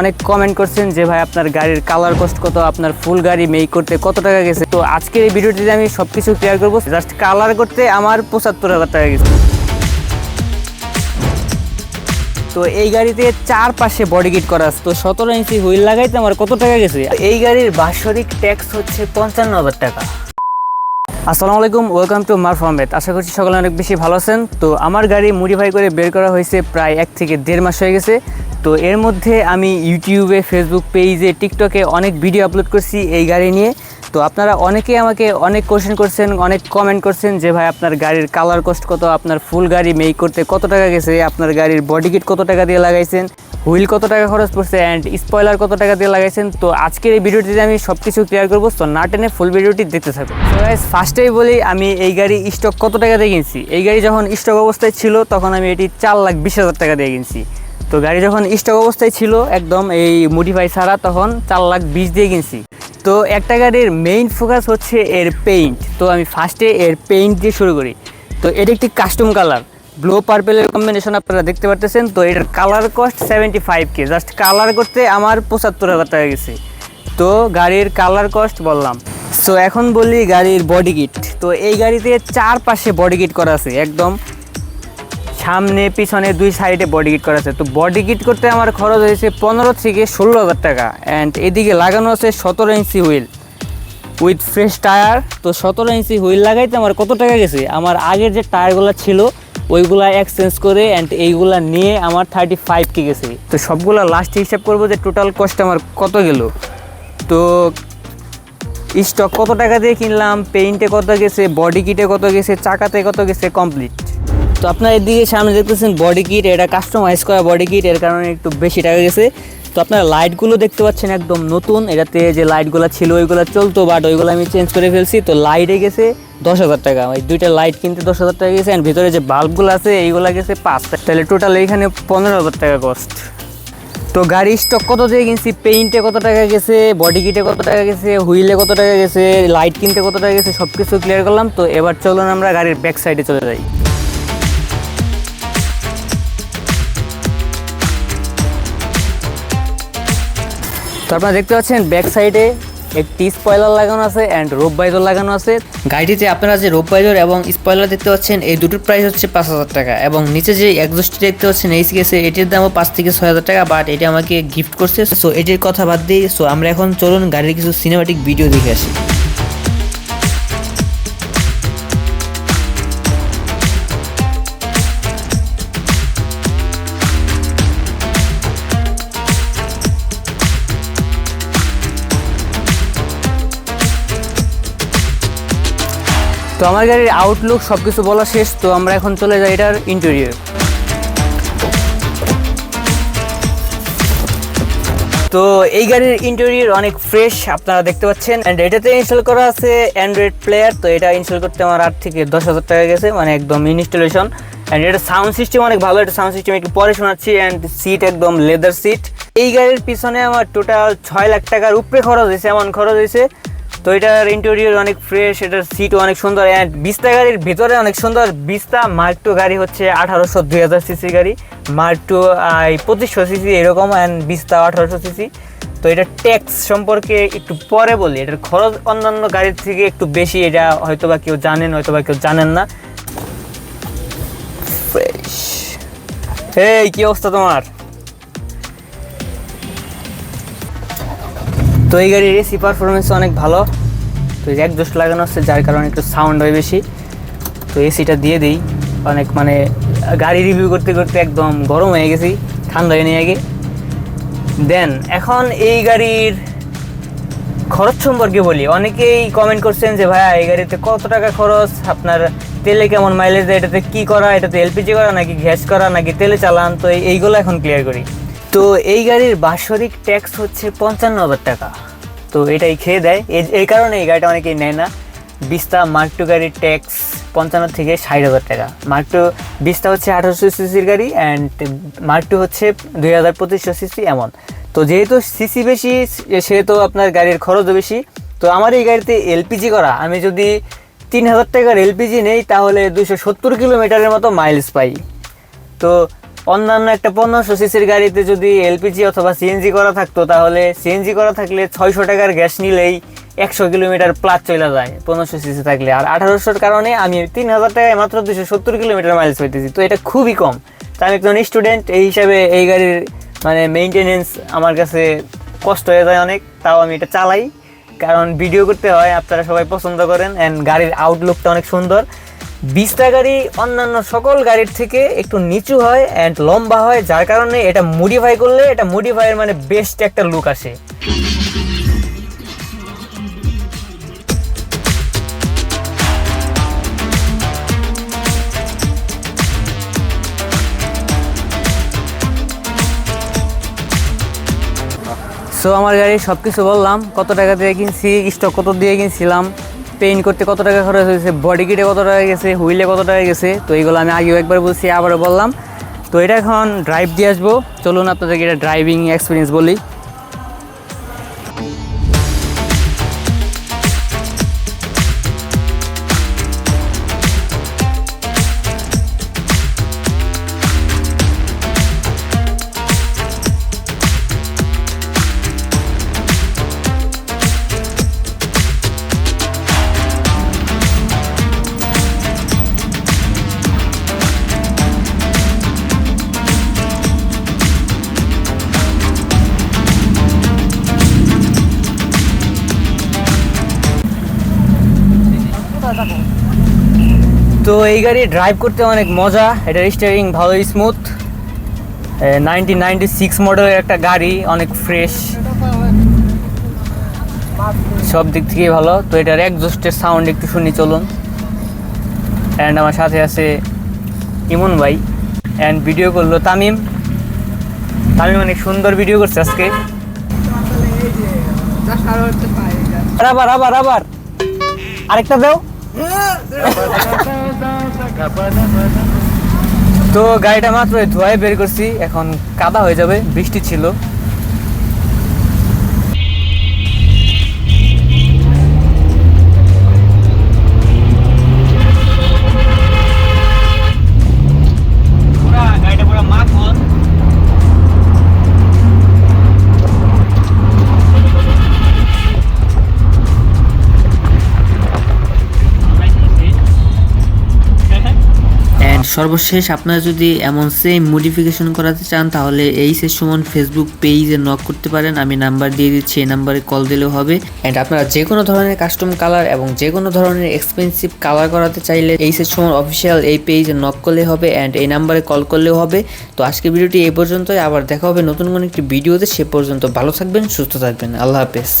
অনেক কমেন্ট করছেন যে, ভাই, আপনার গাড়ির কালার কস্ট কত? আপনার ফুল গাড়ি মেক করতে কত টাকা গেছে? তো আজকের এই ভিডিওটিতে আমি সব কিছু ক্লিয়ার করব। জাস্ট কালার করতে আমার পঁচাত্তর হাজার টাকা গেছে। তো এই গাড়িতে চার পাশে বডি কিট করা আছে। তো সতেরো ইঞ্চি হুইল লাগাইতে আমার কত টাকা গেছে? এই গাড়ির বাৎসরিক ট্যাক্স হচ্ছে পঞ্চান্ন হাজার টাকা। আসসালামু আলাইকুম ওয়েলকাম টু মার ফর্মেট আশা করছি সকলে অনেক বেশি ভালো আছেন। তো আমার গাড়ি মডিফাই করে বের করা হয়েছে প্রায় এক থেকে দেড় মাস হয়ে গেছে। তো এর মধ্যে আমি ইউটিউবে ফেসবুক পেজে টিকটকে অনেক ভিডিও আপলোড করছি এই গাড়ি নিয়ে। তো আপনারা অনেকে আমাকে অনেক কোশ্চেন করছেন, অনেক কমেন্ট করছেন যে, ভাই, আপনার গাড়ির কালার কস্ট কত? আপনার ফুল গাড়ি মেক করতে কত টাকা গেছে? আপনার গাড়ির বডি কিট কত টাকা দিয়ে লাগাইছেন? হুইল কত টাকা খরচ পড়ছে? অ্যান্ড স্পয়লার কত টাকা দিয়ে লাগাইছেন? তো আজকের এই ভিডিওটিতে আমি সব কিছু ক্লিয়ার করব তো না টেনে ফুল ভিডিওটি দেখতে থাকব তো গাইস ফার্স্টেই বলি, আমি এই গাড়ি স্টক কত টাকা দিয়ে কিনছি? এই গাড়ি যখন স্টক অবস্থায় ছিল, তখন আমি এটি চার লাখ বিশ হাজার টাকা দিয়ে কিনছি। তো গাড়ি যখন স্টক অবস্থায় ছিল একদম এই মডিফাই ছাড়া, তখন চার লাখ বিশ দিয়ে কিনছি। তো একটা গাড়ির মেইন ফোকাস হচ্ছে এর পেইন্ট তো আমি ফার্স্টে এর পেইন্ট দিয়ে শুরু করি। তো এটা একটি কাস্টম কালার ব্লু পার্পেলের কম্বিনেশন আপনারা দেখতে পারতেছেন। তো এটার colour cost seventy five K just colour করতে আমার পঁচাত্তর হাজার টাকা গেছে। তো গাড়ির কালার কস্ট বললাম। সো এখন বলি গাড়ির বডি কিট তো এই গাড়িতে চারপাশে বডি কিট করা আছে। একদম সামনে, পিছনে দুই সাইডে বডি কিট করা আছে। তো বডি কিট করতে আমার খরচ হয়েছে পনেরো থেকে ষোলো হাজার টাকা। অ্যান্ড এদিকে লাগানো আছে সতেরো inch wheel. With fresh tyre তো সতেরো ইঞ্চি হুইল লাগাইতে আমার কত টাকা গেছে? আমার আগের যে টায়ারগুলো ছিল, ওইগুলা এক্সচেঞ্জ করে অ্যান্ড এইগুলা নিয়ে আমার থার্টি ফাইভ কে গেছে। তো সবগুলো লাস্ট হিসাব করব যে টোটাল কস্ট আমার কত গেল। তো স্টক কত টাকা দিয়ে কিনলাম? পেইন্টে কত গেছে? বডি কিটে কত গেছে? চাকাতে কত গেছে? কমপ্লিট তো আপনার এদিকে সামনে দেখতেছেন বডি কিট এটা কাস্টমাইজ করা বডি কিট এর কারণে একটু বেশি টাকা গেছে। তো আপনারা লাইটগুলো দেখতে পাচ্ছেন একদম নতুন, এটাতে যে লাইটগুলো ছিল ওইগুলো চলতো বাট ওইগুলো আমি চেঞ্জ করে ফেলছি। তো লাইটে গেছে দশ হাজার টাকা, ওই দুইটা লাইট কিনতে দশ হাজার টাকা গেছে অ্যান্ড ভিতরে যে বাল্বগুলো আছে, এইগুলো গেছে পাঁচ তাহলে টোটাল এইখানে পনেরো হাজার টাকা কস্ট তো গাড়ি স্টক কত দিয়ে কিনছি? পেইন্টে কত টাকা গেছে বডি কিটে কত টাকা গেছে হুইলে কত টাকা গেছে লাইট কিনতে কত টাকা গেছে সব কিছু ক্লিয়ার করলাম। তো এবার চলুন আমরা গাড়ির ব্যাক সাইডে চলে যাই। তো আপনারা দেখতে পাচ্ছেন ব্যাক সাইডে একটি স্পয়লার লাগানো আছে অ্যান্ড রোপ বাইজর লাগানো আছে। গাড়িটিতে আপনারা যে রোপ বাইজর এবং স্পয়লার দেখতে পাচ্ছেন, এই দুটোর প্রাইস হচ্ছে পাঁচ হাজার টাকা এবং নিচে যে একজোস্টটি দেখতে পাচ্ছেন, এই গেছে এটির দামও পাঁচ থেকে ছয় হাজার টাকা বাট এটি আমাকে গিফট করছে। সো এটির কথা বাদ দিই সো আমরা এখন চলুন গাড়ির কিছু সিনেমাটিক ভিডিও দেখে আসি। তো আমার গাড়ির আউটলুক সব কিছু বলা শেষ, তো আমরা এখন চলে যাই এটার ইন্টেরিয়র তো এই গাড়ির ইন্টেরিয়র অনেক ফ্রেশ আপনারা দেখতে পাচ্ছেন। অ্যান্ড এটাতে ইনস্টল করা আছে অ্যান্ড্রয়েড প্লেয়ার তো এটা ইনস্টল করতে আমার আট থেকে দশ হাজার টাকা গেছে মানে একদম ইনস্টলেশন অ্যান্ড এটা সাউন্ড সিস্টেম অনেক ভালো, এটা সাউন্ড সিস্টেম একটু পরে শোনাচ্ছি অ্যান্ড সিট একদম লেদার সিট এই গাড়ির পিছনে আমার টোটাল ছয় লাখ টাকার উপরে খরচ হয়েছে, এমন খরচ হয়েছে তো এটার ইন্টেরিয়র অনেক ফ্রেশ এটার সিটও অনেক সুন্দর অ্যান্ড বিস্তা গাড়ির ভিতরে অনেক সুন্দর। বিস্তা মার্ক টু গাড়ি হচ্ছে আঠারোশো, দুই হাজার সিসি গাড়ি। মার্ক টু পঁচিশশো সিসি এরকম অ্যান্ড বিস্তা আঠারোশো সিসি তো এটা ট্যাক্স সম্পর্কে একটু পরে বলি। এটার খরচ অন্যান্য গাড়ির থেকে একটু বেশি, এটা হয়তো বা কেউ জানেন হয়তো বা কেউ জানেন না। এই, কি অবস্থা তোমার? তো এই গাড়ির এসি পারফরমেন্স অনেক ভালো। তো এক জোশ লাগানো হচ্ছে যার কারণে একটু সাউন্ড হয় বেশি। তো এসিটা দিয়ে দিই। অনেক মানে গাড়ি রিভিউ করতে করতে একদম গরম হয়ে গেছি, ঠান্ডা হয়ে নিয়ে আগে। দেন এখন এই গাড়ির খরচ সম্পর্কে বলি। অনেকেই কমেন্ট করছেন যে, ভাইয়া, এই গাড়িতে কত টাকা খরচ? আপনার তেলে কেমন মাইলেজ দেয়? এটাতে কী করা? এটাতে এলপিজি করা নাকি গ্যাস করা? নাকি তেলে চালান? তো এইগুলো এখন ক্লিয়ার করি। তো এই গাড়ির বাৎসরিক ট্যাক্স হচ্ছে পঞ্চান্ন হাজার টাকা। তো এটাই খেয়ে দেয়। এই- কারণে এই গাড়িটা অনেকেই নেয় না। বিস্তা মার্ক টু গাড়ির ট্যাক্স পঞ্চান্ন থেকে ষাট হাজার টাকা। মার্ক টু বিস্তা হচ্ছে আঠারোশো সিসির গাড়ি অ্যান্ড মার্ক টু হচ্ছে দুই হাজার পঁচিশশো সিসি এমন। তো যেহেতু সিসি বেশি, সেহেতু আপনার গাড়ির খরচও বেশি, তো আমার এই গাড়িতে এলপিজি করা, আমি যদি তিন হাজার টাকার এলপিজি নেই, তাহলে দুশো সত্তর কিলোমিটারের মতো মাইলস পাই। তো অন্যান্য একটা পনেরোশো সিসির গাড়িতে যদি এলপিজি অথবা সিএনজি করা থাকতো, তাহলে সিএনজি করা থাকলে ছয়শো টাকার গ্যাস নিলেই একশো কিলোমিটার প্লাস চলে যায় পনেরোশো সিসি থাকলে। আর আঠারোশোর কারণে আমি তিন হাজার টাকায় মাত্র দুশো সত্তর কিলোমিটার মাইলেজ পাইতেছি তো এটা খুবই কম। তো আমি একজন স্টুডেন্ট এই হিসাবে এই গাড়ির মানে মেনটেনেন্স আমার কাছে কষ্ট হয়ে যায় অনেক, তাও আমি এটা চালাই। কারণ ভিডিও করতে হয়, আপনারা সবাই পছন্দ করেন অ্যান্ড গাড়ির আউটলুকটা অনেক সুন্দর। বিশটা গাড়ি, অন্যান্য সকল গাড়ির থেকে একটু নিচু হয় অ্যান্ড লম্বা হয়, যার কারণে এটা মডিফাই করলে এটা মডিফাইয়ের মানে বেস্ট একটা লুক আসে। সো আমার গাড়ি সব কিছু বললাম, কত টাকা দিয়ে কিনছি স্টক কত দিয়ে কিনছিলাম পেইন্ট করতে কত টাকা খরচ হয়েছে বডি কিটে কত টাকা গেছে হুইলে কত টাকা গেছে, তো এইগুলো আমি আগেও একবার বলছি, আবারও বললাম। তো এটা এখন ড্রাইভ দিয়ে আসব। চলুন আপনাদেরকে এটা ড্রাইভিং এক্সপিরিয়েন্স বলি। তো এই গাড়ি ড্রাইভ করতে অনেক মজা। এটার স্টিয়ারিং ভালো স্মুথ নাইনটিন নাইনটি সিক্স মডেলের একটা গাড়ি অনেক ফ্রেশ সব দিক থেকেই ভালো। তো এটার একজস্টের সাউন্ড একটু শুনি চলুন। অ্যান্ড আমার সাথে আছে ইমন ভাই। অ্যান্ড ভিডিও করল তামিম। তামিম অনেক সুন্দর ভিডিও করছে আজকে। আবার আবার আবার আরেকটা দাও। তো গাড়িটা মাত্র ধোয়ায় বের করছি এখন কাদা হয়ে যাবে বৃষ্টি ছিল। সর্বশেষ আপনারা যদি এমন সেম মডিফিকেশন করাতে চান, তাহলে এই সে সুমন ফেসবুক পেজে নক করতে পারেন। আমি নাম্বার দিয়ে দিচ্ছি, এই নাম্বারে কল দিলেও হবে। অ্যান্ড আপনারা যে কোনো ধরনের কাস্টম কালার এবং যে কোনো ধরনের এক্সপেন্সিভ কালার করাতে চাইলে এই সে সুমন অফিসিয়াল এই পেজে নক করলে হবে অ্যান্ড এই নাম্বারে কল করলেও হবে। তো আজকের ভিডিওটি এই পর্যন্তই। আবার দেখা হবে নতুন কোনো একটি ভিডিওতে। সে পর্যন্ত ভালো থাকবেন, সুস্থ থাকবেন। আল্লাহ হাফেজ।